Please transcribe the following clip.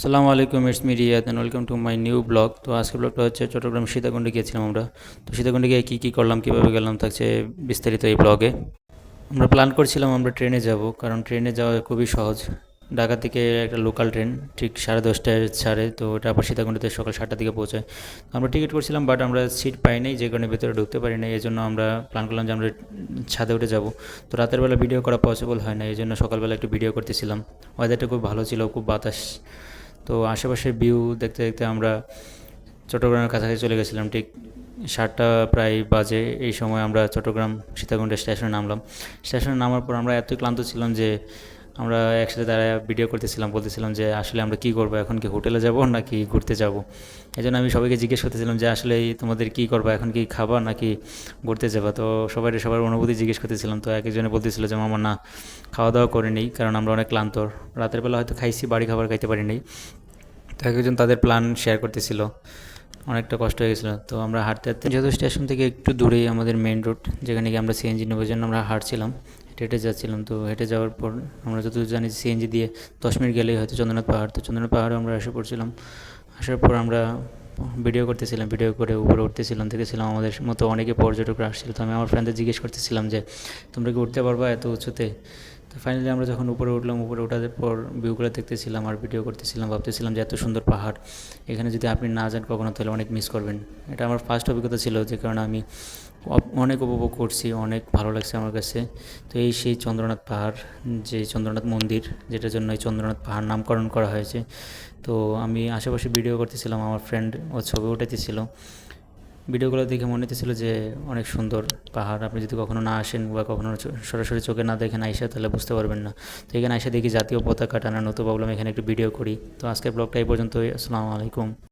আসসালামু আলাইকুম it's me Riyad and welcome to my new blog তো আজকের ব্লগটা হচ্ছে চট্টগ্রাম সীতাকুণ্ডে গিয়েছিলাম আমরা। তো সীতাকুণ্ডে গিয়ে কী কী করলাম, কীভাবে গেলাম থাকছে বিস্তারিত এই ব্লগে আমরা প্ল্যান করছিলাম আমরা ট্রেনে যাব, কারণ ট্রেনে যাওয়া খুবই সহজ। ঢাকা থেকে একটা লোকাল ট্রেন ঠিক সাড়ে দশটায় ছাড়ে, তো ওটা আবার সীতাকুণ্ডতে সকাল সাতটার দিকে পৌঁছায়। আমরা টিকিট করছিলাম বাট আমরা সিট পাই নাই, যে কারণে ভেতরে ঢুকতে পারি না এই জন্য আমরা প্ল্যান করলাম যে আমরা ছাদে উঠে যাব। তো রাতের বেলা ভিডিও করা পসিবল হয় না এই জন্য সকালবেলা একটু ভিডিও করতেছিলাম। ওয়েদারটা খুব ভালো ছিল, খুব বাতাস। তো আশেপাশের ভিউ দেখতে দেখতে আমরা চট্টগ্রামের কাছাকাছি চলে গেছিলাম, ঠিক সাতটা প্রায় বাজে এই সময় আমরা চট্টগ্রাম সীতাকুণ্ডে স্টেশনে নামলাম। স্টেশনে নামার পর আমরা এতই ক্লান্ত ছিলাম যে আমরা একসাথে দাঁড়ায় ভিডিও করতেছিলাম, বলতেছিলাম যে আসলে আমরা কি করব, এখন কি হোটেলে যাব নাকি ঘুরতে যাব? এই জন্য আমি সবাইকে জিজ্ঞেস করতেছিলাম যে আসলে তোমাদের কি করবা, এখন কি খাবা নাকি ঘুরতে যাবা? তো সবাই সবার অনুভূতি জিজ্ঞেস করতেছিলাম, তো এক একজনে বলতেছিল যে মামা না, খাওয়া দাওয়া করে নেই, কারণ আমরা অনেক ক্লান্ত। রাতের বেলা হয়তো খাইছি, বাড়ি খাবার খাইতে পারি নাই। তো একজন তাদের প্ল্যান শেয়ার করতেছিল। অনেকটা কষ্ট হয়ে গেছিল। তো আমরা হাঁটতে হাঁটতে যেহেতু স্টেশন থেকে একটু দূরেই আমাদের মেন রোড যেখানে গিয়ে আমরা সিএনজি নেব জন্য আমরা হাঁটছিলাম। হেঁটে হেঁটে যাচ্ছিলাম। তো হেঁটে যাওয়ার পর আমরা যতদূর জানি সিএনজি দিয়ে দশ মিনিট গেলেই হয়তো চন্দ্রনাথ পাহাড়। তো চন্দ্রনাথ পাহাড়ে আমরা এসে পড়ছিলাম। আসার পর আমরা ভিডিও করতেছিলাম ভিডিও করে উপরে উঠতেছিলাম দেখেছিলাম আমাদের মতো অনেকে পর্যটকরা আসছিল। তো আমি আমার ফ্রেন্ডদের জিজ্ঞেস করতেছিলাম যে, তোমরা কি উঠতে পারবা এত উঁচুতে? তো ফাইনালি আমরা যখন উপরে উঠলাম, উপরে ওঠার পর ভিউগুলো দেখতেছিলাম আর ভিডিও করতেছিলাম, ভাবতেছিলাম যে এত সুন্দর পাহাড়। এখানে যদি আপনি না যান কখনো, তাহলে অনেক মিস করবেন। এটা আমার ফার্স্ট অভিজ্ঞতা ছিল যে কারণে আমি অনেক উপভোগ করছি, অনেক ভালো লাগছে আমার কাছে। তো এই সেই চন্দ্রনাথ পাহাড়, যে চন্দ্রনাথ মন্দির, যেটার জন্য এই চন্দ্রনাথ পাহাড় নামকরণ করা হয়েছে। তো আমি আশেপাশে ভিডিও করতেছিলাম, আমার ফ্রেন্ড ও ছবি উঠাইতেছিল। ভিডিওগুলো দেখে মনে হতেছিল যে অনেক সুন্দর পাহাড়। আপনি যদি কখনো না আসেন বা কখনো সরাসরি চোখে না দেখেন আইসা তাহলে বুঝতে পারবেন না। তো এখানে আইসা দেখি জাতীয় পতাকা টানা নতুন প্রবলেম এখানে একটু ভিডিও করি। তো আজকের ব্লগটা এই পর্যন্তই। আসসালামু আলাইকুম।